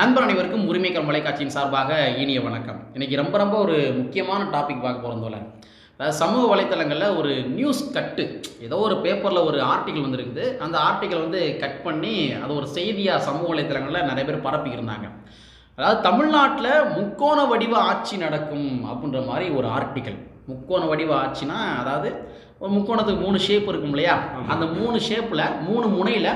நண்பர் அனைவருக்கும் உரிமைக்கல் மலைக்காட்சியின் சார்பாக இனிய வணக்கம். இன்னைக்கு ரொம்ப ரொம்ப ஒரு முக்கியமான டாபிக் பார்க்க போகிறோம் அதாவது சமூக வலைத்தளங்களில் ஒரு நியூஸ் கட்டு ஏதோ ஒரு பேப்பரில் ஒரு ஆர்டிக்கல் வந்திருக்குது. அந்த ஆர்டிக்கல் வந்து கட் பண்ணி அது ஒரு செய்தியாக சமூக வலைத்தளங்களில் நிறைய பேர் பரப்பியிருந்தாங்க. அதாவது தமிழ்நாட்டில் முக்கோண வடிவ ஆட்சி நடக்கும் அப்படின்ற மாதிரி ஒரு ஆர்டிக்கல் முக்கோண வடிவ ஆட்சினா அதாவது ஒரு முக்கோணத்துக்கு மூணு ஷேப் இருக்கும் இல்லையா? அந்த மூணு ஷேப்பில் மூணு முனையில்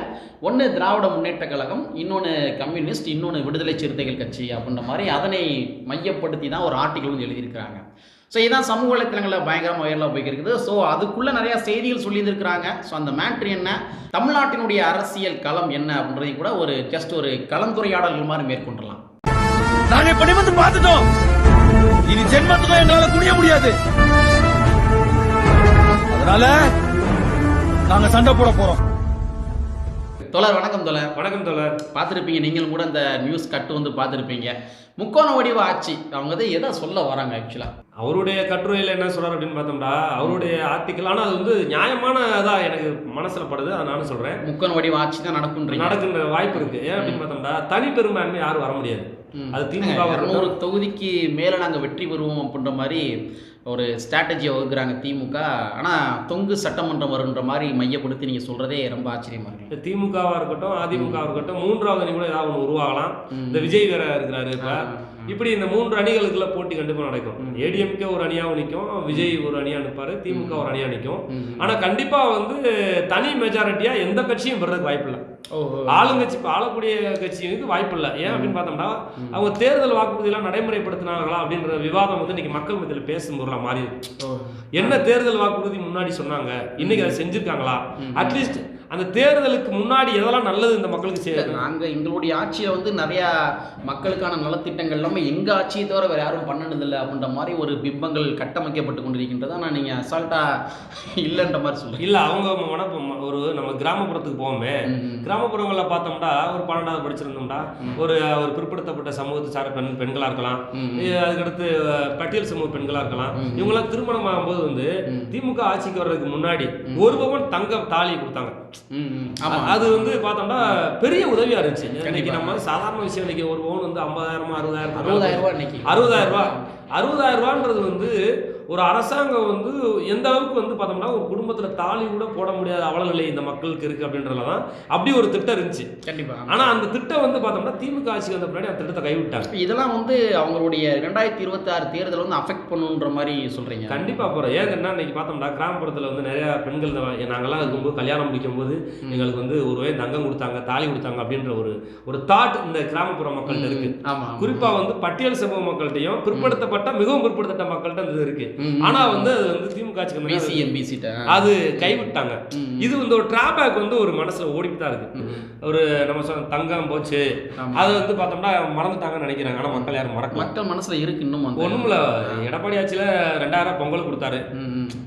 ஒன்று திராவிட முன்னேற்ற கழகம் இன்னொன்று கம்யூனிஸ்ட் இன்னொன்று விடுதலை சிறுத்தைகள் கட்சி அப்படின்ற மாதிரி அதனை மையப்படுத்தி தான் ஒரு ஆர்டிக்கல் வந்து எழுதியிருக்கிறாங்க. ஸோ இதான் சமூக வலைத்தளங்களில் பயங்கரமாக உயர்ல போய்க்கிருக்குது. ஸோ அதுக்குள்ளே நிறையா செய்திகள் சொல்லியிருக்கிறாங்க ஸோ அந்த மேட்ரு என்ன? தமிழ்நாட்டினுடைய அரசியல் களம் என்ன அப்படின்றதையும் கூட ஒரு ஜஸ்ட் ஒரு கலந்துரையாடல்கள் மாதிரி மேற்கொண்டலாம் நாங்க இப்ப நிமிர்ந்து பார்த்துட்டோம். இனி ஜென்மத்துக்கும் எங்களால குனிய முடியாது. அதனால நாங்க சண்டை போட போறோம். தோழர் வணக்கம் தோழர். வணக்கம் தோழர். பார்த்துருப்பீங்க. நீங்களும் கூட அந்த நியூஸ் கட்டு வந்து பார்த்துருப்பீங்க. முக்கோண வடிவ ஆட்சி அவங்க வந்து எதை சொல்ல வராங்க ஆக்சுவலாக அவருடைய கட்டுரையில் என்ன சொல்றாரு அப்படின்னு பார்த்தோம்னா அவருடைய ஆர்டிக்கல் ஆனால் அது வந்து நியாயமானதா எனக்கு மனசுல படுது அதை நானும் சொல்றேன். முக்கோண வடிவ ஆட்சி தான் நடக்குன்றீங்க. நடக்கின்ற வாய்ப்பு இருக்கு. ஏன் அப்படின்னு பார்த்தோம்னா தனி பெரும்பான்மை யாரும் வர முடியாது. அது திமுக தொகுதிக்கு மேலே நாங்கள் வெற்றி பெறுவோம் அப்படின்ற மாதிரி ஒரு ஸ்ட்ராட்டஜியை வகுக்கிறாங்க திமுக ஆனால் தொங்கு சட்டமன்றம் வருன்ற மாதிரி மையப்படுத்தி நீங்கள் சொல்கிறதே ரொம்ப ஆச்சரியமா இருக்கு இந்த திமுகவா இருக்கட்டும் அதிமுகவா இருக்கட்டும் மூன்றாவது கூட ஏதாவது ஒன்று உருவாகலாம். இந்த விஜய் வேற இருக்கிறாரு இப்ப. இப்படி இந்த மூன்று அணிகளுக்குள்ள போட்டி கண்டிப்பா நடக்கும். ஏடிஎம்கே ஒரு அணியாவும் நிற்கும் விஜய் ஒரு அணியா நிற்பாரு திமுக ஒரு அணியா நிற்கும். ஆனா கண்டிப்பா வந்து தனி மெஜாரிட்டியா எந்த கட்சியும் பெறதுக்கு வாய்ப்பு இல்லை. ஆளுங்கட்சி இப்போ ஆளக்கூடிய கட்சிக்கு வாய்ப்பு இல்லை. ஏன் அப்படின்னு பார்த்தோம்னா அவங்க தேர்தல் வாக்குறுதியெல்லாம் நடைமுறைப்படுத்தினாங்களா அப்படின்ற விவாதம் வந்து இன்னைக்கு மக்கள் மத்தியில் பேசும் பொருளாக மாறி. என்ன தேர்தல் வாக்குறுதி முன்னாடி சொன்னாங்க இன்னைக்கு அதை செஞ்சிருக்காங்களா. அட்லீஸ்ட் அந்த தேர்தலுக்கு முன்னாடி எதெல்லாம் நல்லது இந்த மக்களுக்கு இல்ல, செய்ய நாங்க எங்களுடைய ஆட்சியில வந்து நிறைய மக்களுக்கான நலத்திட்டங்கள் எல்லாமே எங்க ஆட்சியை தவிர வேற யாரும் பண்ணனதில்லை அப்படின்ற மாதிரி ஒரு பிம்பங்கள் கட்டமைக்கப்பட்டு கொண்டிருக்கின்றது ஆனா நீங்க அசால்ட்டா இல்லைன்ற மாதிரி சொல்லுங்க இல்ல அவங்க மனப்ப ஒரு நம்ம கிராமப்புறத்துக்கு போவோமே. கிராமப்புறங்களில் பார்த்தோம்னா ஒரு பன்னெண்டாவது படிச்சிருந்தோம்னா ஒரு ஒரு பிற்படுத்தப்பட்ட சமூகத்தை சார்ந்த பெண் பெண்களா இருக்கலாம். அதுக்கடுத்து பட்டியல் சமூக பெண்களா இருக்கலாம். ம். இவங்கெல்லாம் திருமணம் ஆகும்போது வந்து. திமுக ஆட்சிக்கு வர்றதுக்கு முன்னாடி. ஒரு பவன் தங்க தாலி கொடுத்தாங்க. அது வந்து பார்த்தோம்னா பெரிய உதவியா இருந்துச்சு. இன்னைக்கு. நம்ம சாதாரண விஷயம் இன்னைக்கு ஒரு பவுன் வந்து ஐம்பதாயிரமா அறுபதாயிரம் அறுபதாயிரம் ரூபாய் இன்னைக்கு. அறுபதாயிரம் ரூபாய் அறுபதாயிரம் ரூபான்றது வந்து ஒரு அரசாங்கம் வந்து எந்த அளவுக்கு வந்து பார்த்தோம்னா ஒரு குடும்பத்துல தாலி கூட போட முடியாத அவலநிலை இந்த மக்களுக்கு இருக்கு அப்படின்றதுல தான் அப்படி ஒரு திட்டம் இருந்துச்சு. கண்டிப்பா. ஆனா அந்த திட்டம் வந்து பார்த்தோம்னா திமுக ஆட்சிக்கு வந்த பின்னாடி அந்த திட்டத்தை கைவிட்டாங்க. இதெல்லாம் வந்து அவங்களுடைய ரெண்டாயிரத்தி இருபத்தி ஆறு தேர்தல் வந்து அஃபெக்ட் பண்ணுன்ற மாதிரி சொல்றீங்க. கண்டிப்பா போறோம். ஏங்கன்னா இன்னைக்கு பார்த்தோம்னா கிராமப்புறத்துல வந்து நிறைய பெண்கள் நாங்கெல்லாம் இருக்கும்போது கல்யாணம் முடிக்கும் போது எங்களுக்கு வந்து ஒரு வயது தங்கம் கொடுத்தாங்க தாலி கொடுத்தாங்க அப்படின்ற ஒரு ஒரு தாட் இந்த கிராமப்புற மக்கள்கிட்ட இருக்கு. ஆமா குறிப்பா வந்து பட்டியல் சமூக மக்கள்கிட்டயும் பிற்படுத்தப்பட்ட மிகவும் பிற்படுத்தப்பட்ட மக்கள்கிட்ட இது இருக்கு. ஆனா வந்து அது வந்து திமுக ஆட்சிக்கு அது- கைவிட்டாங்க. இது வந்து ஒரு டிராபேக் வந்து ஒரு மனசுல ஓடிட்டு தான் இருக்கு. ஒரு நம்ம சொன்ன தங்கம் போச்சு. அது வந்து பார்த்தோம்னா மறந்துட்டாங்கன்னு நினைக்கிறாங்க. ஆனா மக்கள் யாரும் மறக்கல. மக்கள் மனசுல இருக்கு இன்னும் ஒண்ணுமில்ல. எடப்பாடி ஆட்சியில ரெண்டாயிரம் பொங்கல் கொடுத்தாரு.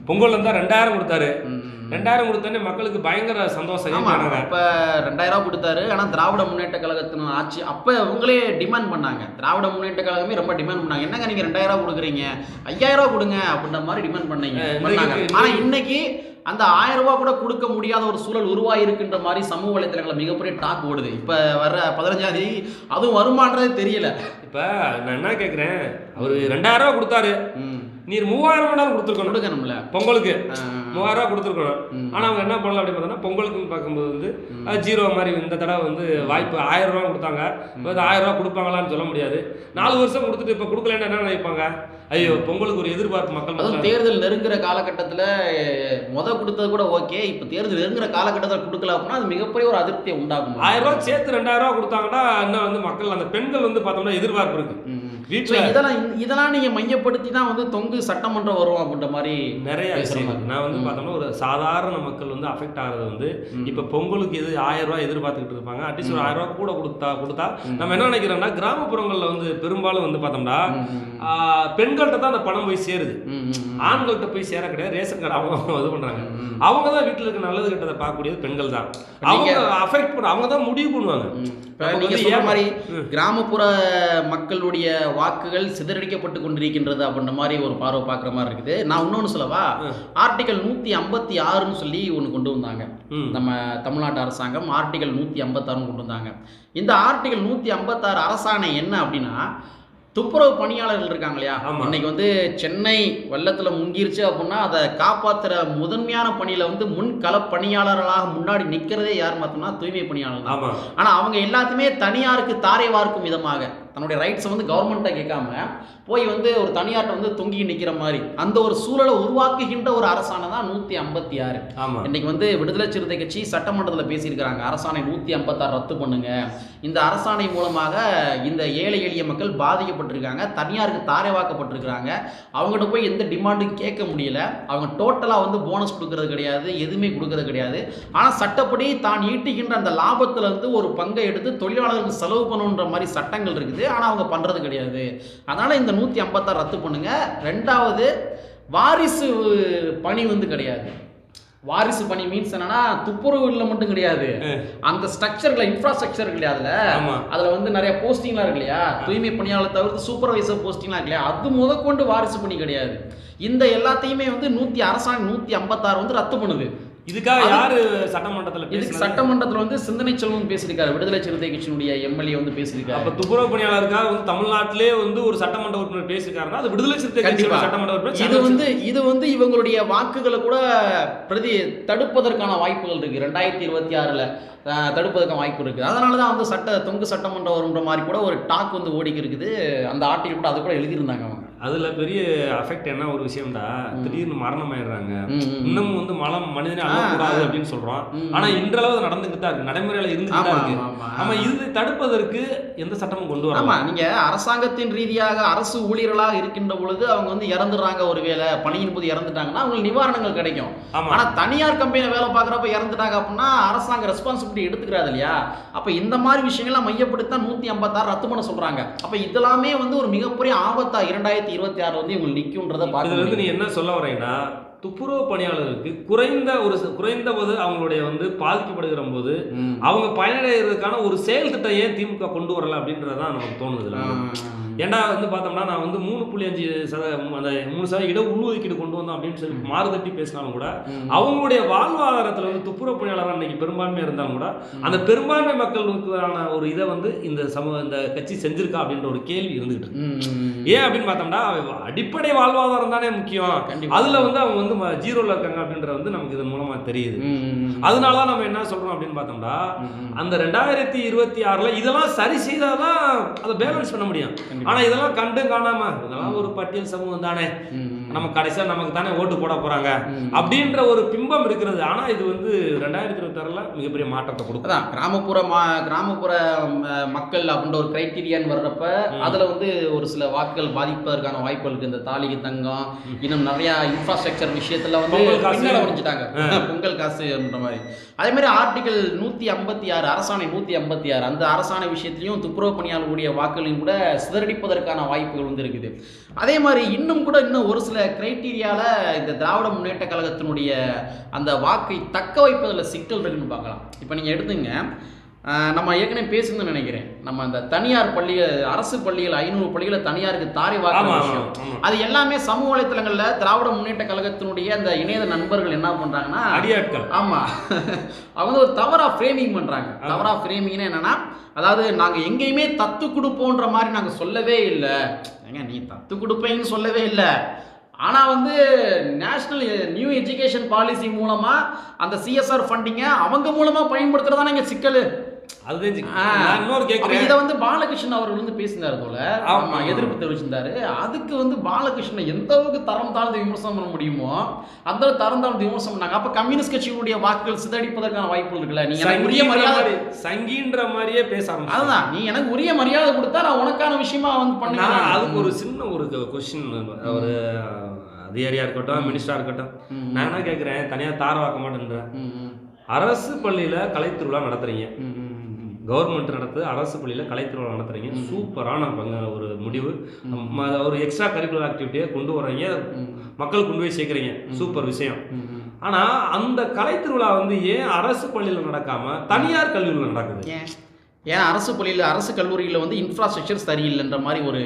பொங்கல் இருந்தா ரெண்டாயிரம் கொடுத்தாரு. ரெண்டாயிரம் கொடுத்தோன்னே மக்களுக்கு பயங்கர சந்தோஷம் அப்ப ரெண்டாயிரம் ரூபாய் கொடுத்தாரு. ஆனா திராவிட முன்னேற்ற கழகத்தின் ஆட்சி அப்ப அவங்களே டிமாண்ட் பண்ணாங்க. திராவிட முன்னேற்ற கழகமே ரொம்ப டிமாண்ட் பண்ணாங்க. என்னங்க நீங்க ரெண்டாயிரம் ரூபாய் கொடுக்குறீங்க? ஐயாயிரம் ரூபாய் கொடுங்க அப்படின்ற மாதிரி டிமாண்ட் பண்ணீங்க. பண்ணாங்க இன்னைக்கு- ஆனா இன்னைக்கு அந்த ஆயிரம் ரூபாய் கூட கொடுக்க முடியாத ஒரு சூழல் உருவாயிருக்குன்ற மாதிரி சமூக வலைத்தளங்கள்ல மிகப்பெரிய டாக் ஓடுது. இப்ப வர பதினஞ்சாம் தேதி அதுவும் வருமானது தெரியல. இப்ப நான் என்ன கேக்குறேன்? அவரு ரெண்டாயிரம் ரூபாய் கொடுத்தாரு. நீர் மூவாயிரம் நேரம் கொடுத்துருக்கணும். கொடுக்கணும்ல. பொங்கலுக்கு. மூவாயிரம் ரூபாய் கொடுத்துருக்கணும் ம். ஆனா அவங்க என்ன பண்ணலாம் அப்படின்னு பார்த்தோம்னா பொங்கலுக்குன்னு பார்க்கும்போது வந்து ஜீரோ மாதிரி இந்த தடவை வந்து வாய்ப்பு ஆயிரம் ரூபா கொடுத்தாங்க ஆயிரம் ரூபா கொடுப்பாங்களான்னு சொல்ல முடியாது. நாலு வருஷம் கொடுத்துட்டு இப்போ கொடுக்கலன்னா என்ன நினைப்பாங்க? ஐயோ பொங்கலுக்கு ஒரு எதிர்பார்ப்பு மக்கள் தேர்தல் நெருங்குற காலகட்டத்தில் முத கொடுத்தது கூட ஓகே. இப்போ தேர்தல் நெருங்குற காலகட்டத்தில் கொடுக்கல அப்படின்னா அது மிகப்பெரிய ஒரு அதிருப்தியை உண்டாகும் ஆயிரம் ரூபாய் சேர்த்து ரெண்டாயிரம் ரூபாய் கொடுத்தாங்கன்னா இன்னும் வந்து மக்கள் அந்த பெண்கள் வந்து பார்த்தோம்னா எதிர்பார்ப்பு இருக்கு. இதெல்லாம் இதெல்லாம் நீங்க மையப்படுத்தி தான் வந்து தொங்கு சட்டமன்றம் வரும் அப்படின்ற மாதிரி நிறைய. நான் வந்து. பார்த்தோம்னா ஒரு சாதாரண மக்கள் வந்து அஃபெக்ட் ஆகிறது வந்து. இப்போ பொங்கலுக்கு எது ஆயிரம் ரூபாய் எதிர்பார்த்துக்கிட்டு இருப்பாங்க அட்லீஸ்ட் ஒரு. ஆயிரம் ரூபாய் கூட கொடுத்தா கொடுத்தா. நம்ம என்ன நினைக்கிறோம்னா கிராமப்புறங்களில் வந்து பெரும்பாலும் வந்து பார்த்தோம்னா பெண்கள்கிட்ட தான் அந்த பணம் போய் சேருது. ஆண்கள்கிட்ட போய் சேர கிடையாது ரேஷன் கார்டு அவங்க இது பண்றாங்க ம். அவங்க தான் வீட்டில் இருக்க நல்லது கெட்டதை பார்க்கக்கூடியது பெண்கள் தான் அவங்க அஃபெக்ட் பண்ண அவங்க தான் முடிவு பண்ணுவாங்க நீங்க சொல்ற மாதிரி. கிராமப்புற மக்களுடைய வாக்குகள் சிதறடிக்கப்பட்டு கொண்டிருக்கின்றது அப்படின்ற மாதிரி ஒரு பார்வை பார்க்குற மாதிரி இருக்குது. நான் இன்னொன்று சொல்லவா. ஆர்டிகல் நூற்றி ஐம்பத்தி ஆறுன்னு சொல்லி ஒன்று கொண்டு வந்தாங்க. நம்ம தமிழ்நாட்டு அரசாங்கம் ஆர்டிகல் நூற்றி ஐம்பத்தாறுன்னு கொண்டு வந்தாங்க. இந்த ஆர்டிகல் நூற்றி ஐம்பத்தாறு அரசாணை என்ன அப்படின்னா துப்புரவு பணியாளர்கள் இருக்காங்க இல்லையா. இன்னைக்கு வந்து சென்னை வெள்ளத்தில் முங்கிருச்சு அப்படின்னா அதை காப்பாத்துற முதன்மையான பணியில வந்து முன் கள பணியாளர்களாக முன்னாடி நிற்கிறதே யார் பார்த்தோம்னா தூய்மை பணியாளர் தான். ஆமா. ஆனால் அவங்க எல்லாத்தையுமே தனியாருக்கு தாரை வார்க்கும் விதமாக தன்னுடைய ரைட்ஸை வந்து கவர்மெண்ட்டை கேட்காம போய் வந்து ஒரு தனியார்ட்ட வந்து தொங்கி நிற்கிற மாதிரி அந்த ஒரு சூழலை உருவாக்குகின்ற ஒரு அரசாணை தான் நூற்றி ஐம்பத்தி ஆறு. இன்னைக்கு வந்து விடுதலை சிறுத்தை கட்சி சட்டமன்றத்தில் பேசியிருக்கிறாங்க. அரசாணை நூற்றி ஐம்பத்தாறு ரத்து பண்ணுங்க. இந்த அரசாணை மூலமாக இந்த ஏழை எளிய மக்கள் பாதிக்கப்பட்டிருக்காங்க. தனியாருக்கு தாரைவாக்கப்பட்டிருக்கிறாங்க. அவங்ககிட்ட போய் எந்த டிமாண்டும் கேட்க முடியல. அவங்க டோட்டலாக வந்து போனஸ் கொடுக்கறது கிடையாது. எதுவுமே கொடுக்கறது கிடையாது. ஆனால் சட்டப்படி தான் ஈட்டுகின்ற அந்த லாபத்தில் இருந்து ஒரு பங்கை எடுத்து தொழிலாளர்களுக்கு செலவு பண்ணணுன்ற மாதிரி சட்டங்கள் இருக்குது. ஆனால் அவங்க பண்ணுறது கிடையாது. அதனால் இந்த நூற்றி ஐம்பத்தாறு ரத்து பண்ணுங்க. ரெண்டாவது வாரிசு பணி வந்து கிடையாது. வாரிசு பணி மீன்ஸ் என்னன்னா துப்புரவுல மட்டும் கிடையாது. அந்த ஸ்ட்ரக்சர்ல இன்ஃப்ராஸ்ட்ரக்சர் கிடையாதுல அதுல? வந்து நிறைய போஸ்டிங்லாம் இருக்கு இல்லையா? தூய்மை பணியாளர் தவிர்த்து சூப்பர்வைசர் போஸ்டிங்லாம் இருக்கு இல்லையா? அது முதற்கொண்டு வாரிசு பணி கிடையாது. இந்த எல்லாத்தையுமே வந்து நூத்தி அரசாங்கம் நூத்தி ஐம்பத்தாறு வந்து ரத்து பண்ணுது. இதுக்காக யாரு சட்டமன்றத்துல இதுக்கு சட்டமன்றத்துல வந்து சிந்தனை செல்வம் பேசியிருக்காரு. விடுதலை சிறுத்தை கட்சியினுடைய எம்எல்ஏ வந்து பேசியிருக்காரு. அப்ப துப்புரவு பணியாளருக்காக வந்து தமிழ்நாட்டிலே வந்து ஒரு சட்டமன்ற உறுப்பினர் பேசியிருக்காருன்னா அது விடுதலை சிறுத்தை கட்சியோட. சட்டமன்ற உறுப்பினர் இது வந்து இது வந்து இவங்களுடைய வாக்குகளை கூட பிரதி தடுப்பதற்கான வாய்ப்புகள் இருக்கு. ரெண்டாயிரத்தி இருபத்தி ஆறுல தடுப்பதற்கான வாய்ப்பு இருக்கு. அதனால தான் வந்து சட்ட தொங்கு சட்டமன்றம் வருன்ற மாதிரி கூட ஒரு டாக் வந்து ஓடிக்கு இருக்குது அந்த ஆர்டிகல் கூட அது கூட எழுதியிருந்தாங்க அவங்க. அதுல பெரிய அஃபெக்ட் என்ன ஒரு விஷயம்டா? திடீர்னு மரணம் ஆயிடுறாங்க. இன்னமும் வந்து மலம் மனிதனே அழக்கூடாது. அப்படின்னு சொல்றோம். ஆனா இன்றளவு அது நடந்துகிட்டு தான் இருக்கு. நடைமுறையில இருந்துகிட்டு ஆமா தான் இது தடுப்பதற்கு எந்த சட்டமும் கொண்டு ஆமா வரலாம் நீங்க அரசாங்கத்தின் ரீதியாக அரசு ஊழியர்களாக இருக்கின்ற பொழுது அவங்க வந்து இறந்துடுறாங்க ஒருவேளை பணியின் போது இறந்துட்டாங்கன்னா அவங்களுக்கு நிவாரணங்கள் கிடைக்கும். ஆமா. ஆனா தனியார் கம்பெனியில் வேலை பார்க்குறப்ப இறந்துட்டாங்க அப்படின்னா அரசாங்க ரெஸ்பான்சிபிலிட்டி எடுத்துக்கிறாது இல்லையா? அப்ப இந்த மாதிரி விஷயங்கள்லாம் மையப்படுத்தி தான் நூத்தி ஐம்பத்தாறு ரத்து பண்ண சொல்றாங்க. அப்ப இதெல்லாமே வந்து ஒரு மிகப்பெரிய ஆபத்தா இரண்டாயிரத்தி இருபத்தி ஆறு வந்து இவங்களுக்கு நிற்கும்ன்றத இருந்து நீ. என்ன சொல்ல வரீங்கன்னா துப்புரவு பணியாளருக்கு குறைந்த ஒரு குறைந்த போது அவங்களுடைய வந்து பாதிக்கப்படுகிற போது. அவங்க பயனடைகிறதுக்கான ஒரு செயல் திட்டம் ஏன் திமுக கொண்டு வரல அப்படின்றதான் நமக்கு தோணுது. ஏன்டா வந்து பார்த்தோம்னா நான் வந்து மூணு புள்ளி அஞ்சு சத அந்த மூணு சதவீத இட உள்ஒதுக்கீடு கொண்டு வந்தோம் அப்படின்னு சொல்லி மாறுதட்டி பேசினாலும் கூட. அவங்களுடைய வாழ்வாதாரத்தில் வந்து துப்புரவு பணியாளர் இன்னைக்கு பெரும்பான்மை இருந்தாலும் கூட அந்த பெரும்பான்மை மக்களுக்கான ஒரு இதை வந்து இந்த சமூக இந்த கட்சி செஞ்சிருக்கா அப்படின்ற ஒரு கேள்வி இருந்துகிட்டு. ஏன் அப்படின்னு பார்த்தோம்னா அடிப்படை வாழ்வாதாரம் தானே முக்கியம். அதுல வந்து அவங்க வந்து வந்து ஜீரோவில் இருக்காங்க அப்படின்றது வந்து நமக்கு இதன் மூலமாக தெரியுது. அதனால தான் நம்ம என்ன சொல்றோம் அப்படின்னு பார்த்தோம்னா. அந்த ரெண்டாயிரத்தி இருபத்தி ஆறுல இதெல்லாம் சரி செய்தாதான் அதை பேலன்ஸ் பண்ண முடியும் கண்டிப்பா. ஆனா இதெல்லாம் கண்டு காணாம இதெல்லாம் ஒரு பட்டியல் சமூகம் தானே. நம்ம கடைசியா நமக்கு தானே ஓட்டு போட போறாங்க ம். அப்படின்ற ஒரு பிம்பம் இருக்கிறது ஆனா இது வந்து ரெண்டாயிரத்தி இருபத்தி ஆறுல மிகப்பெரிய மாற்றத்தை கொடுக்கும் அதான் கிராமப்புற மா கிராமப்புற மக்கள் அப்படின்ற ஒரு கிரைட்டீரியான்னு வர்றப்ப. அதுல வந்து ஒரு சில வாக்குகள் பாதிப்பதற்கான வாய்ப்புகள் இருக்கு இந்த தாலிக்கு தங்கம் இன்னும் நிறைய இன்ஃப்ராஸ்ட்ரக்சர் விஷயத்துல வந்து பொங்கல் காசு. பின்னால வச்சுட்டாங்க பொங்கல் மாதிரி. அதே மாதிரி ஆர்டிகல் நூற்றி ஐம்பத்தி ஆறு அரசாணை நூற்றி ஐம்பத்தி ஆறு அந்த அரசாணை விஷயத்திலையும் துப்புரவு பணியாளர்களுடைய வாக்குகளையும் கூட சிதறடிப்பதற்கான வாய்ப்புகள் வந்து இருக்குது. அதே மாதிரி இன்னும் கூட இன்னும் ஒரு சில கிரைட்டீரியாவில் இந்த திராவிட முன்னேற்ற கழகத்தினுடைய அந்த வாக்கை தக்க வைப்பதில் சிக்கல் இருக்குன்னு பார்க்கலாம். இப்போ நீங்கள் எடுத்துங்க. நம்ம ஏற்கனவே பேசணும்னு நினைக்கிறேன். நம்ம அந்த தனியார் பள்ளிகள் அரசு பள்ளிகள் ஐநூறு பள்ளிகளை தனியாருக்கு தாரை விஷயம். அது எல்லாமே சமூக வலைத்தளங்கள்ல திராவிட முன்னேற்ற கழகத்தினுடைய அந்த இணைய நண்பர்கள் என்ன பண்றாங்கன்னா அடியாட்கள். ஆமா. அவங்க ஒரு தவறா ஃப்ரேமிங் பண்றாங்க. ஆமா. தவறா ஃப்ரேமிங்னா என்னன்னா அதாவது நாங்க எங்கேயுமே தத்து கொடுப்போன்ற மாதிரி நாங்க சொல்லவே இல்லை. ஏங்க நீ தத்து கொடுப்பேன்னு சொல்லவே இல்லை. ஆனா வந்து நேஷனல் நியூ எஜுகேஷன் பாலிசி மூலமா அந்த சிஎஸ்ஆர் ஃபண்டிங்கை அவங்க மூலமா பயன்படுத்துறதானே இங்க சிக்கல். இதை வந்து பாலகிருஷ்ணன் அவர்கள் வந்து பேசினார் போல. ஆமா. எதிர்ப்பு தெரிவிச்சிருந்தாரு. அதுக்கு வந்து பாலகிருஷ்ணன் எந்த அளவுக்கு தரம் தாழ்ந்து விமர்சனம் பண்ண முடியுமோ அந்த தரம் தாழ்ந்து விமர்சனம் பண்ணாங்க. அப்ப கம்யூனிஸ்ட் கட்சியினுடைய வாக்குகள் சிதறடிப்பதற்கான வாய்ப்புகள் இருக்குல்ல? நீ எனக்கு உரிய மரியாதை சங்கின்ற மாதிரியே பேச ஆரம்பிச்சு அதுதான். நீ எனக்கு உரிய மரியாதை கொடுத்தா நான் உனக்கான விஷயமா வந்து பண்ணுங்க அதுக்கு ஒரு சின்ன ஒரு கொஸ்டின் ஒரு அதிகாரியா இருக்கட்டும் மினிஸ்டரா இருக்கட்டும். நான் என்ன கேட்கிறேன் தனியா தாரவாக்க மாட்டேன்றேன் அரசு பள்ளியில கலைத்திருவிழா நடத்துறீங்க. கவர்மெண்ட் நடத்து அரசு பள்ளியில கலைத்திருவிழா நடத்துறீங்க. சூப்பரான பங்க ஒரு முடிவு. ஒரு எக்ஸ்ட்ரா கரிக்குலர் ஆக்டிவிட்டியை கொண்டு வர்றீங்க. மக்கள் கொண்டு போய் சேர்க்குறீங்க. சூப்பர் விஷயம். ஆனா அந்த கலைத்திருவிழா வந்து ஏன் அரசு பள்ளியில நடக்காம தனியார் கல்லூரியில் நடக்குது? ஏன்? ஏன் அரசு பள்ளியில் அரசு கல்லூரியில் வந்து இன்ஃப்ராஸ்ட்ரக்சர் சரியில்லைன்ற மாதிரி ஒரு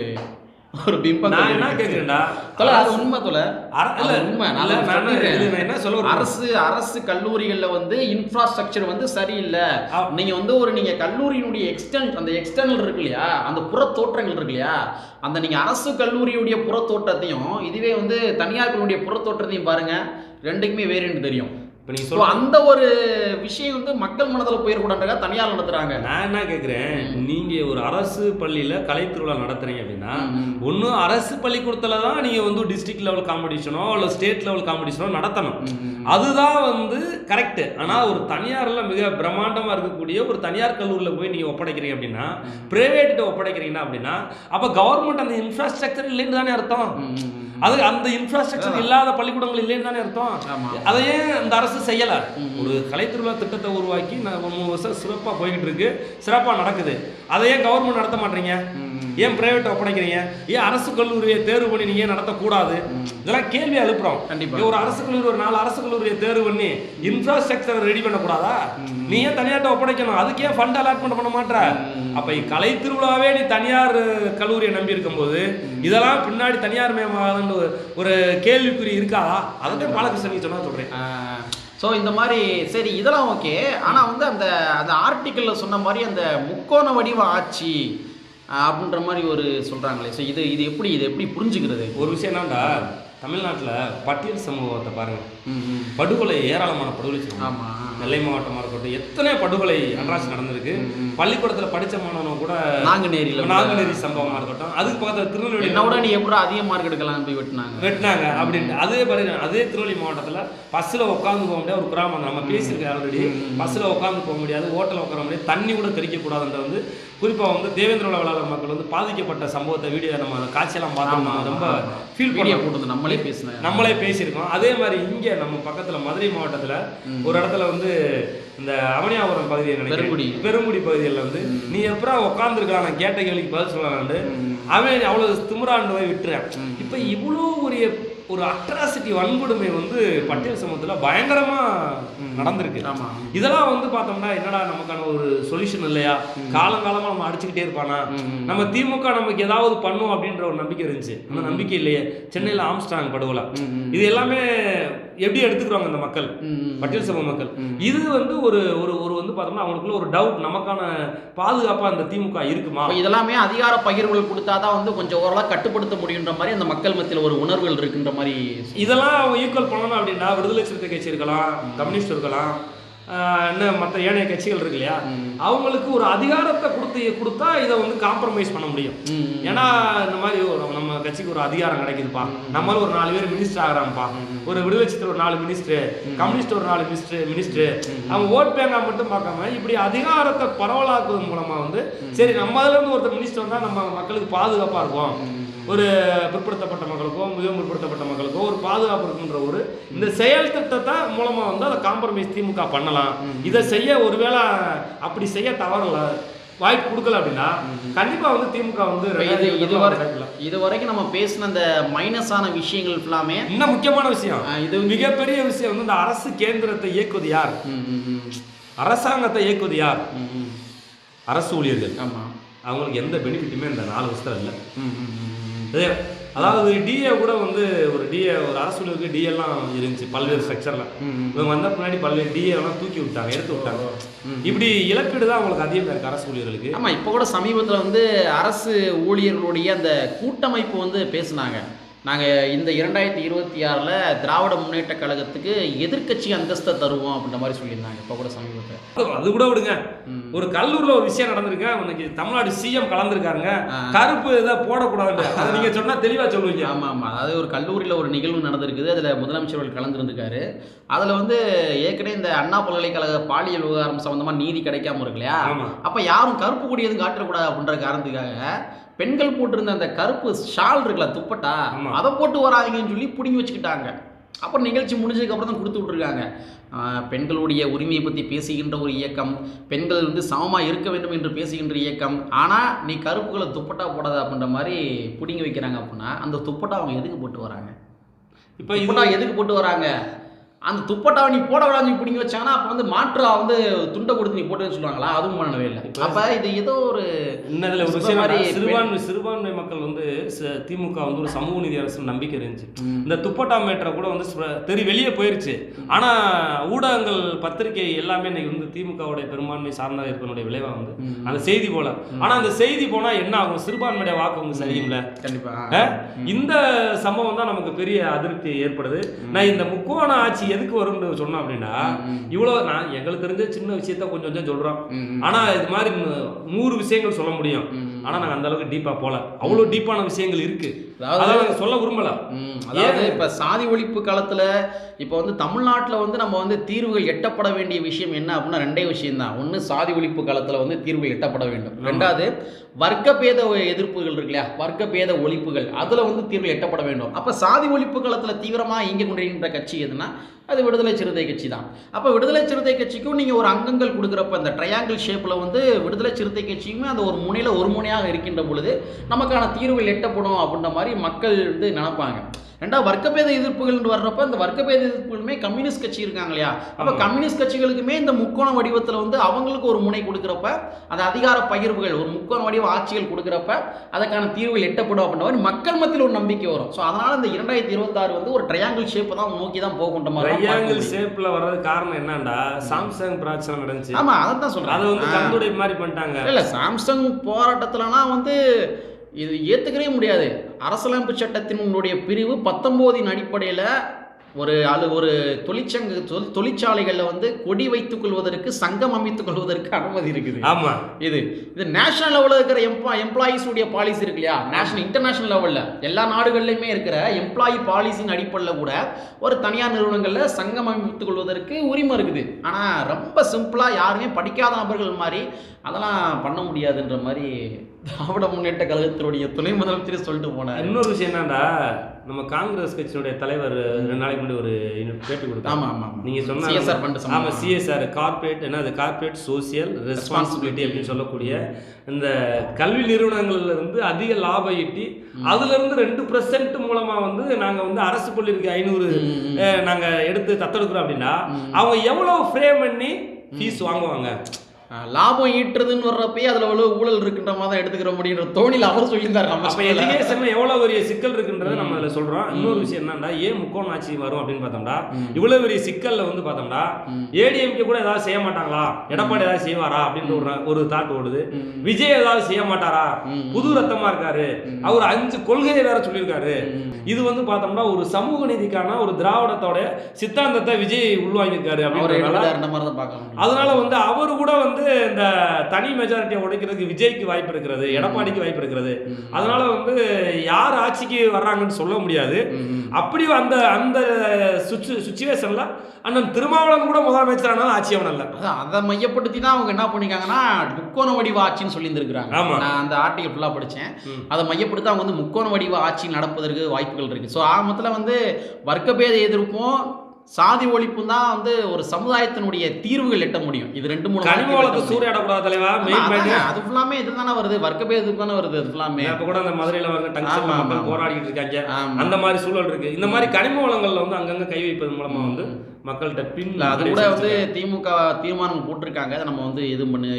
ஒரு பிம்பம் நான் என்ன கேட்குறேன்டா தொலை அது உண்மை தொலை அர- இல்ல, அது உண்மை. நான் என்ன- சொல்ல? அரசு அரசு கல்லூரிகள்ல வந்து இன்ஃப்ராஸ்ட்ரக்சர் வந்து சரியில்லை. ஆ- நீங்க வந்து ஒரு நீங்க கல்லூரியினுடைய எக்ஸ்டர்ன் அந்த எக்ஸ்டர்னல் இருக்கு இல்லையா? அந்த புற தோற்றங்கள் இருக்கு இல்லையா? அந்த நீங்க அரசு கல்லூரியுடைய புற தோற்றத்தையும் இதுவே வந்து தனியார் கல்லூரிய புற தோற்றத்தையும் பாருங்க ரெண்டுக்குமே வேறுன்னு தெரியும். இப்ப நீங்க ஸோ சொல்ல அந்த ஒரு விஷயம் வந்து மக்கள் மனதில் போயிடக்கூடாதுக்காக தனியார் நடத்துறாங்க. நான் என்ன கேட்குறேன் நீங்க ஒரு அரசு பள்ளியில கலை திருவிழா நடத்துறீங்க அப்படின்னா. ஒண்ணு அரசு பள்ளிக்கூடத்துல தான் நீங்க வந்து டிஸ்ட்ரிக்ட் லெவல் காம்படிஷனோ இல்ல ஸ்டேட் லெவல் காம்படிஷனோ நடத்தணும். அதுதான் வந்து கரெக்ட் ஆனா ஒரு தனியார்ல மிக பிரம்மாண்டமா இருக்கக்கூடிய ஒரு தனியார் கல்லூரியில் போய் நீங்க ஒப்படைக்கிறீங்க அப்படின்னா பிரைவேட்ட ஒப்படைக்கிறீங்கன்னா அப்படின்னா அப்ப கவர்மெண்ட் அந்த இன்ஃப்ராஸ்ட்ரக்சர் இல்லைன்னு தானே அர்த்தம். அது அந்த இன்ஃப்ராஸ்ட்ரக்சர் இல்லாத பள்ளிக்கூடங்கள் இல்லைன்னு தானே அர்த்தம். அதையே அந்த அரசு செய்யல? ஒரு கலைத்திருவிழா திட்டத்தை உருவாக்கி மூணு வருஷம் சிறப்பா போய்கிட்டு இருக்கு சிறப்பா நடக்குது. அதையே கவர்மெண்ட் நடத்த மாட்டீங்க ஏன் பிரைவேட் ஒப்படைக்கிறீங்க? ஏன் அரசு கல்லூரியை தேர்வு பண்ணி நீங்க ஏன் நடத்தக்கூடாது? இதெல்லாம் கேள்வி எழுப்புறோம். கண்டிப்பா. ஒரு அரசு கல்லூரி ஒரு நாலு அரசு கல்லூரியை தேர்வு பண்ணி இன்ஃப்ராஸ்ட்ரக்சர் ரெடி பண்ணக்கூடாதா? நீ ஏன் தனியார்ட்ட ஒப்படைக்கணும்? அதுக்கு ஃபண்ட் அலாட்மெண்ட் பண்ண மாட்ற? அப்ப கலை திருவிழாவே நீ தனியார் கல்லூரியை நம்பி இருக்கும்போது இதெல்லாம் பின்னாடி தனியார் மயமாகுதுன்னு ஒரு- ஒரு கேள்விக்குறி இருக்காதா அதான் பாலகிருஷ்ணன் நீ சொன்னா சொல்றேன் ஸோ இந்த மாதிரி சரி இதெல்லாம் ஓகே ஆனால் வந்து அந்த அந்த ஆர்டிக்கலில் சொன்ன மாதிரி அந்த முக்கோண வடிவ ஆட்சி அப்படின்ற மாதிரி ஒரு சொல்கிறாங்களே ஸோ இது இது எப்படி இது எப்படி புரிஞ்சுக்கிறது? ஒரு விஷயம் என்னடா தமிழ்நாட்டுல பட்டியல் சமூகத்தை பாருங்க. படுகொலை ஏராளமான படுகொலை. ஆமாம் நெல்லை மாவட்டமா இருக்கட்டும் எத்தனை படுகொலை அன்றாசி நடந்திருக்கு. பள்ளிக்கூடத்துல படிச்ச மாணவனும் கூட நாங்குநேரியில் நாங்குநேரி சம்பவமா இருக்கட்டும். அதுக்கு பக்கத்துல திருநெல்வேலி என்ன விட நீ எப்படி அதிக மார்க் எடுக்கலாம் போய் வெட்டினாங்க. வெட்டினாங்க அப்படின்ட்டு. அதே பாருங்க அதே திருநெல்வேலி மாவட்டத்துல பஸ்ல உட்காந்து போக முடியாது ஒரு கிராமம் நம்ம பேசியிருக்கேன் ஆல்ரெடி பஸ்ல உட்காந்து போக முடியாது ஹோட்டல்ல உட்கார முடியாது தண்ணி கூட தெளிக்க கூடாதுன்ற வந்து குறிப்பா வந்து தேவேந்திர விழாளர் மக்கள் வந்து பாதிக்கப்பட்ட சம்பவத்தை வீடியோ நம்ம அந்த காட்சியெல்லாம் பார்த்தோம் ரொம்ப ஃபீல் பண்ணி போட்டு நம்மளே பேசினேன். நம்மளே பேசியிருக்கோம். அதே மாதிரி இங்க நம்ம பக்கத்துல மதுரை மாவட்டத்துல ஒரு இடத்துல வந்து 对。இந்த அவனியாபுரம் பகுதியை பெருங்குடி. நினைக்கிறேன். பெருங்குடி. பகுதியில் வந்து நீ எப்பரா உட்காந்துருக்கலாம் நான் கேட்ட கேள்விக்கு பதில் சொல்லலாம்னு அவன் அவ்வளவு திமிராண்டு போய் விட்டுறேன். இப்போ இவ்வளோ ஒரு ஒரு அட்ராசிட்டி வன்கொடுமை வந்து பட்டியல் சமூகத்துல பயங்கரமா நடந்திருக்கு. இதெல்லாம் வந்து பார்த்தோம்னா என்னடா நமக்கான ஒரு சொல்யூஷன் இல்லையா? காலங்காலமா நம்ம அடிச்சுக்கிட்டே இருப்பானா? நம்ம திமுக நமக்கு ஏதாவது பண்ணும் அப்படின்ற ஒரு நம்பிக்கை இருந்துச்சு. அந்த நம்பிக்கை இல்லையே. சென்னையில் ஆம்ஸ்டாங் படுகொலை. இது எல்லாமே எப்படி எடுத்துக்கிறாங்க அந்த மக்கள்? பட்டியல் சமூக மக்கள். இது வந்து ஒரு ஒரு ஒரு வந்து பார்த்தோம்னா அவங்களுக்குள்ள ஒரு டவுட் நமக்கான பாதுகாப்பா அந்த திமுக இருக்குமா? இதெல்லாமே அதிகார பகிர்வுகள் கொடுத்தாதான் வந்து கொஞ்சம் ஓரளவு கட்டுப்படுத்த முடியுன்ற மாதிரி அந்த மக்கள் மத்தியில் ஒரு உணர்வுகள் இருக்குன்ற மாதிரி இதெல்லாம் அவங்க ஈக்குவல் பண்ணணும் அப்படின்னா விடுதலை சிறுத்தை கட்சி இருக்கலாம் கம்யூனிஸ்ட் இருக்கலாம் இன்னும் மற்ற ஏனைய கட்சிகள் இருக்கு இல்லையா? அவங்களுக்கு ஒரு அதிகாரத்தை கொடுத்து கொடுத்தா இதை வந்து காம்ப்ரமைஸ் பண்ண முடியும். ஏன்னா இந்த மாதிரி ஒரு நம்ம கட்சிக்கு ஒரு அதிகாரம் கிடைக்குதுப்பா. நம்மளால ஒரு நாலு பேர் மினிஸ்டர் ஆகிறாங்கப்பா. ஒரு விடுதலை ஒரு நாலு மினிஸ்டர் கம்யூனிஸ்ட் ஒரு நாலு மினிஸ்டர் மினிஸ்டர் அவங்க ஓட் பேங்கா மட்டும் பார்க்காம இப்படி அதிகாரத்தை பரவலாக்குவதன் மூலமா வந்து சரி நம்ம அதுல இருந்து ஒருத்தர் மினிஸ்டர் வந்தா நம்ம மக்களுக்கு பாதுகாப்பா இருக்கும். ஒரு பிற்படுத்தப்பட்ட மக்களுக்கோ மிகவும் பிற்படுத்தப்பட்ட மக்களுக்கோ ஒரு பாதுகாப்பு இருக்குன்ற ஒரு இந்த செயல் திட்டத்தை மூலமா வந்து அதை காம்ப்ரமைஸ் திமுக பண்ணலாம். இதை செய்ய ஒருவேளை அப்படி செய்ய தவறல வாய்ப்பு கொடுக்கல அப்படின்னா கண்டிப்பா வந்து திமுக வந்து இது இதுவரை இது வரைக்கும் நம்ம பேசின அந்த மைனஸான விஷயங்கள் ஃபுல்லாமே இன்னும் முக்கியமான விஷயம். இது மிகப்பெரிய விஷயம் வந்து இந்த அரசு கேந்திரத்தை இயக்குவது யார். அரசாங்கத்தை இயக்குவது யார். அரசு ஊழியர்கள். ஆமா. அவங்களுக்கு எந்த பெனிஃபிட்டுமே இந்த நாலு வருஷத்துல இல்லை. அதே அதாவது டிஏ கூட வந்து ஒரு டிஏ ஒரு அரசு ஊழியருக்கு டிஏ எல்லாம் இருந்துச்சு பல்வேறு செக்ஷன்ல இவங்க வந்த பின்னாடி பல்வேறு டிஏ எல்லாம் தூக்கி விட்டாங்க எடுத்து விட்டாங்க. இப்படி இழப்பீடு தான் அவங்களுக்கு அதிகமாக இருக்கு அரசு ஊழியர்களுக்கு. ஆமா இப்போ கூட சமீபத்துல வந்து அரசு ஊழியர்களுடைய அந்த கூட்டமைப்பு வந்து பேசுனாங்க. நாங்க இந்த இரண்டாயிரத்தி இருபத்தி ஆறுல திராவிட முன்னேற்ற கழகத்துக்கு எதிர்க்கட்சி அந்தஸ்தை தருவோம் அப்படின்ற மாதிரி சொல்லியிருந்தாங்க. இப்போ கூட சமீபத்தில். அது- கூட விடுங்க. ஒரு கல்லூரில ஒரு விஷயம் நடந்திருக்கு. இன்னைக்கு தமிழ்நாடு சிஎம் கலந்துருக்காருங்க. கருப்பு இதை போடக்கூடாது அதை நீங்க சொன்னா தெளிவா சொல்லுவீங்க. ஆமாம் ஆமாம் அதாவது ஒரு கல்லூரியில் ஒரு நிகழ்வு நடந்திருக்குது. அதில் முதலமைச்சர் அவர்கள் கலந்துருந்துருக்காரு. அதில் வந்து ஏற்கனவே இந்த அண்ணா பல்கலைக்கழக பாலியல் விவகாரம் சம்மந்தமாக நீதி கிடைக்காம இருக்கு இல்லையா? ஆமா. அப்போ யாரும் கருப்பு கொடி எதுவும் காட்டக்கூடாது அப்படின்ற காரணத்துக்காக பெண்கள் போட்டிருந்த அந்த கருப்பு ஷால் இருக்குல்ல துப்பட்டா. அதை போட்டு வராதீங்கன்னு சொல்லி பிடுங்கி வச்சுக்கிட்டாங்க. அப்புறம் நிகழ்ச்சி முடிஞ்சதுக்கு அப்புறம் தான் கொடுத்து விட்ருக்காங்க பெண்களுடைய உரிமையை பற்றி பேசுகின்ற ஒரு இயக்கம் பெண்கள் வந்து சமமாக இருக்க வேண்டும் என்று பேசுகின்ற இயக்கம். ஆனால் நீ கருப்புகளை துப்பட்டா போடாத அப்படின்ற மாதிரி பிடுங்கி வைக்கிறாங்க அப்படின்னா அந்த துப்பட்டா அவங்க எதுக்கு போட்டு வராங்க? இப்போ துப்பட்டா எதுக்கு போட்டு வராங்க? அந்த துப்பட்டாவை நீ போட விடாது நீ பிடிங்கி வச்சாங்கன்னா அப்போ வந்து மாற்றா வந்து துண்டை கொடுத்து நீ போட்டுன்னு சொல்லுவாங்களா? அதுவும் பண்ணவே இல்லை அப்போ இது ஏதோ ஒரு இன்னதுல ஒரு விஷயம் மாதிரி சிறுபான்மை சிறுபான்மை மக்கள் வந்து திமுக வந்து ஒரு சமூக நீதி அரசு நம்பிக்கை இருந்துச்சு. இந்த துப்பட்டா மேட்டரை கூட வந்து தெரி வெளியே போயிருச்சு. ஆனா ஊடகங்கள் பத்திரிகை எல்லாமே இன்னைக்கு வந்து திமுகவுடைய பெரும்பான்மை சார்ந்த இருப்பதனுடைய விளைவா வந்து அந்த செய்தி போல. ஆனா அந்த செய்தி போனா என்ன ஆகும்? சிறுபான்மையுடைய வாக்கு வந்து சரியும்ல? கண்டிப்பா. அஹ்? இந்த சம்பவம் தான் நமக்கு பெரிய அதிருப்தி ஏற்படுது. நான் இந்த முக்கோண ஆட்சி எதுக்கு வரும்னு சொன்னோம் அப்படின்னா இவ்வளவு நான் எங்களுக்கு தெரிஞ்ச சின்ன விஷயத்த கொஞ்சம் கொஞ்சம் சொல்றோம். ஆனா இது மாதிரி நூறு விஷயங்கள் சொல்ல முடியும். ஆனா நாங்க அந்த அளவுக்கு டீப்பா போல. அவ்வளவு டீப்பான விஷயங்கள் இருக்கு. அதாவது அதாவது நாங்க சொல்ல விரும்பல. ம், அதாவது இப்ப சாதி ஒழிப்பு காலத்துல இப்ப வந்து தமிழ்நாட்டுல வந்து நம்ம வந்து தீர்வுகள் எட்டப்பட வேண்டிய விஷயம் என்ன அப்படின்னா ரெண்டே விஷயம் தான் ஒண்ணு சாதி ஒழிப்பு காலத்துல வந்து தீர்வுகள் எட்டப்பட வேண்டும். ரெண்டாவது வர்க்கபேத எதிர்ப்புகள் இருக்கு இல்லையா வர்க்கபேத ஒழிப்புகள். அதுல வந்து தீர்வுகள் எட்டப்பட வேண்டும். அப்ப சாதி ஒழிப்பு காலத்துல தீவிரமா இயங்கி கொண்டிருக்கின்ற கட்சி எதுனா அது விடுதலை சிறுத்தை கட்சி தான் அப்போ விடுதலை சிறுத்தை கட்சிக்கும் நீங்கள் ஒரு அங்கங்கள் கொடுக்குறப்ப இந்த ட்ரையாங்கிள் ஷேப்பில் வந்து விடுதலை சிறுத்தை கட்சியுமே அந்த ஒரு முனையில் ஒரு முனையாக இருக்கின்ற பொழுது நமக்கான தீர்வுகள் எட்டப்படும் அப்படின்ற மாதிரி மக்கள் வந்து நினைப்பாங்க. ரெண்டாவது வர்க்கபேத எதிர்ப்புகள் வர்றப்ப இந்த வர்க்கபேத எதிர்ப்புகளுமே கம்யூனிஸ்ட் கட்சி இருக்காங்க இல்லையா? அப்போ. கம்யூனிஸ்ட் கட்சிகளுக்குமே இந்த முக்கோண வடிவத்தில் வந்து அவங்களுக்கு ஒரு முனை கொடுக்குறப்ப அந்த அதிகார பகிர்வுகள் ஒரு முக்கோண வடிவ ஆட்சிகள் கொடுக்குறப்ப அதற்கான தீர்வுகள் எட்டப்படும் அப்படின்ற மாதிரி மக்கள் மத்தியில் ஒரு நம்பிக்கை வரும். ஸோ அதனால இந்த இரண்டாயிரத்தி இருபத்தாறு வந்து ஒரு ட்ரையாங்கிள் ஷேப்பை தான் நோக்கி தான் போகுன்ற மாதிரி ட்ரையாங்கிள். ஷேப்ல வர்றது காரணம் என்னன்னா சாம்சங் பிரச்சனை நடந்துச்சு. ஆமா அதை தான் சொல்றேன். அதை வந்து. கந்துடை மாதிரி பண்ணிட்டாங்க. இல்ல சாம்சங் போராட்டத்துலலாம் வந்து இது ஏத்துக்கவே முடியாது. அரசியலமைப்பு சட்டத்தினுடைய பிரிவு பத்தொம்போதின் அடிப்படையில் ஒரு அது ஒரு தொழிற்சங்க தொல் தொழிற்சாலைகளில் வந்து கொடி வைத்துக் கொள்வதற்கு சங்கம் அமைத்துக் கொள்வதற்கு அனுமதி இருக்குது. ஆமா. இது இது நேஷனல் லெவலில் இருக்கிற எம்ப்ளா எம்ப்ளாயீஸ் உடைய பாலிசி இருக்கு இல்லையா? நேஷனல் இன்டர்நேஷனல் லெவலில் எல்லா நாடுகள்லையுமே இருக்கிற எம்ப்ளாயி பாலிசியின் அடிப்படையில் கூட ஒரு தனியார் நிறுவனங்களில் சங்கம் அமைத்துக் கொள்வதற்கு உரிமை இருக்குது. ஆனால் ரொம்ப சிம்பிளாக யாருமே படிக்காத நபர்கள் மாதிரி அதெல்லாம் பண்ண முடியாதுன்ற மாதிரி திராவிட முன்னேற்ற கழகத்தினுடைய துணை முதலமைச்சர் சொல்லிட்டு போனார். இன்னொரு விஷயம் என்னன்னா நம்ம காங்கிரஸ் கட்சியினுடைய தலைவர் ரெண்டு நாளைக்கு முன்னாடி ஒரு பேட்டி கொடுத்தாங்க ஆமா ஆமா. நீங்க சொன்ன CSR fund ஆமா. சிஎஸ்ஆர் கார்ப்பரேட் என்ன அது கார்ப்பரேட் சோசியல் ரெஸ்பான்சிபிலிட்டி அப்படின்னு சொல்லக்கூடிய இந்த கல்வி நிறுவனங்கள்ல இருந்து அதிக லாபம் ஈட்டி அதுல இருந்து ரெண்டு பர்சன்ட் மூலமா வந்து நாங்க வந்து அரசு பள்ளிக்கு ஐநூறு நாங்க எடுத்து தத்தெடுக்கிறோம் அப்படின்னா அவங்க எவ்வளவு ஃப்ரேம் பண்ணி ஃபீஸ் வாங்குவாங்க? லாபம் ஈட்டுறதுன்னு வர்றப்பயே அதுல எவ்வளவு ஊழல் இருக்குன்ற மாதிரி தான் எடுத்துக்கிற முடியுன்ற தோணியில் அவர் சொல்லியிருந்தார் நம்ம அப்ப. எஜுகேஷன்ல எவ்வளவு பெரிய சிக்கல் இருக்குன்றதை நம்ம அதுல சொல்றோம். இன்னொரு விஷயம் என்னன்னா ஏன் முக்கோண ஆட்சி வரும் அப்படின்னு பார்த்தோம்னா இவ்வளவு பெரிய சிக்கல்ல வந்து பார்த்தோம்னா ஏடிஎம்கே கூட ஏதாவது செய்ய மாட்டாங்களா? எடப்பாடி ஏதாவது செய்வாரா? அப்படின்ற ஒரு ஒரு தாட் ஓடுது. விஜய் ஏதாவது செய்ய மாட்டாரா? புது ரத்தமா இருக்காரு. அவர் அஞ்சு கொள்கையை வேற சொல்லியிருக்காரு. இது வந்து பார்த்தோம்னா ஒரு சமூக நீதிக்கான ஒரு திராவிடத்தோட சித்தாந்தத்தை விஜய் உள்வாங்கியிருக்காரு முடியும். அதனால வந்து அவர் கூட வந்து இந்த தனி மெஜாரிட்டியை உடைக்கிறதுக்கு விஜய்க்கு வாய்ப்பு இருக்கிறது எடப்பாடிக்கு வாய்ப்பு இருக்கிறது. அதனால வந்து யார் ஆட்சிக்கு வர்றாங்கன்னு சொல்ல முடியாது. அப்படி அந்த அந்த சுச்சுவேஷன்ல அண்ணன் திருமாவளவன் கூட முதலமைச்சரானாலும் ஆட்சி அவன் அல்ல. அதை மையப்படுத்தி தான் அவங்க என்ன பண்ணிருக்காங்கன்னா முக்கோண வடிவ ஆட்சின்னு சொல்லியிருந்திருக்கிறாங்க. நான் அந்த ஆர்டிகல் ஃபுல்லாக படித்தேன். அதை மையப்படுத்தி அவங்க வந்து முக்கோண வடிவ ஆட்சி நடப்பதற்கு வாய்ப்புகள் இருக்குது ஸோ ஆரம்பத்தில் வந்து வர்க்கபேத எதிர்ப்பும் சாதி ஒழிப்பும் தான் வந்து ஒரு சமுதாயத்தினுடைய தீர்வுகள் எட்ட முடியும். இது ரெண்டு மூணு கனிம வளத்தை. சூறையாடக்கூடாது தலைவா அது ஃபுல்லாமே இது தானே வருது வர்க்கபேத எதிர்ப்பு தானே வருது அது ஃபுல்லாமே இப்ப கூட அந்த மதுரையில வந்து ஆமா. போராடிட்டு இருக்காங்க. அந்த மாதிரி சூழல் இருக்கு. இந்த மாதிரி கனிம வளங்கள்ல வந்து அங்கங்க கை வைப்பதன் மூலமா வந்து மக்கள்கிட்ட பின் அது கூட வந்து திமுக தீர்மானம் போட்டிருக்காங்க. அதை நம்ம வந்து எதுவும் பண்ணி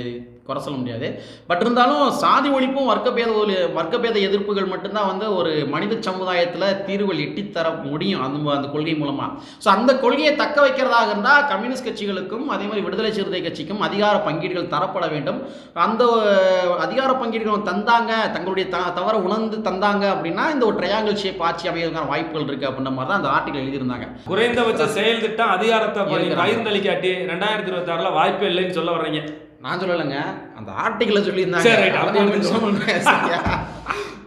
குறை சொல்ல முடியாது. பட் இருந்தாலும் சாதி ஒழிப்பும் வர்க்கபேத வர்க்கபேத எதிர்ப்புகள் மட்டும்தான் வந்து ஒரு மனித சமுதாயத்தில் தீர்வுகள் எட்டித்தர முடியும். அந்த அந்த கொள்கை மூலமாக ஸோ அந்த கொள்கையை தக்க வைக்கிறதாக இருந்தால் கம்யூனிஸ்ட் கட்சிகளுக்கும் அதே மாதிரி விடுதலை சிறுத்தை கட்சிக்கும் அதிகார பங்கீடுகள் தரப்பட வேண்டும். அந்த அதிகார பங்கீடுகள் தந்தாங்க தங்களுடைய த தவற உணர்ந்து தந்தாங்க அப்படின்னா இந்த ஒரு ட்ரையாங்கிள் ஷேப் ஆட்சி அமைவதற்கான வாய்ப்புகள் இருக்குது அப்படின்ற மாதிரி தான் அந்த ஆர்டிகல் எழுதியிருந்தாங்க. குறைந்தபட்ச செயல் திட்டம் அதிகாரத்தை. பகிர்ந்தளிக்காட்டி ரெண்டாயிரத்தி இருபத்தி ஆறுல வாய்ப்பே இல்லைன்னு சொல்ல வர்றீங்க. நான் சொல்லலைங்க அந்த ஆர்டிகிள சொல்லியிருந்தாங்க?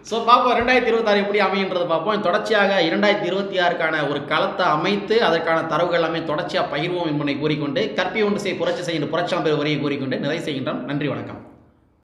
ஸோ பார்ப்போம் ரெண்டாயிரத்தி இருபத்தாறு எப்படி அமையுன்றது பார்ப்போம் தொடர்ச்சியாக இரண்டாயிரத்தி இருபத்தி ஆறுக்கான ஒரு களத்தை அமைத்து அதற்கான தரவுகள் எல்லாமே தொடர்ச்சியாக பகிர்வோம் என்பதை கூறிக்கொண்டு கற்பி ஒன்று செய் புரட்சி செய்கின்ற புரட்சாம்பெரு வரையை கூறிக்கொண்டு நிறைவு செய்கின்றோம். நன்றி வணக்கம்.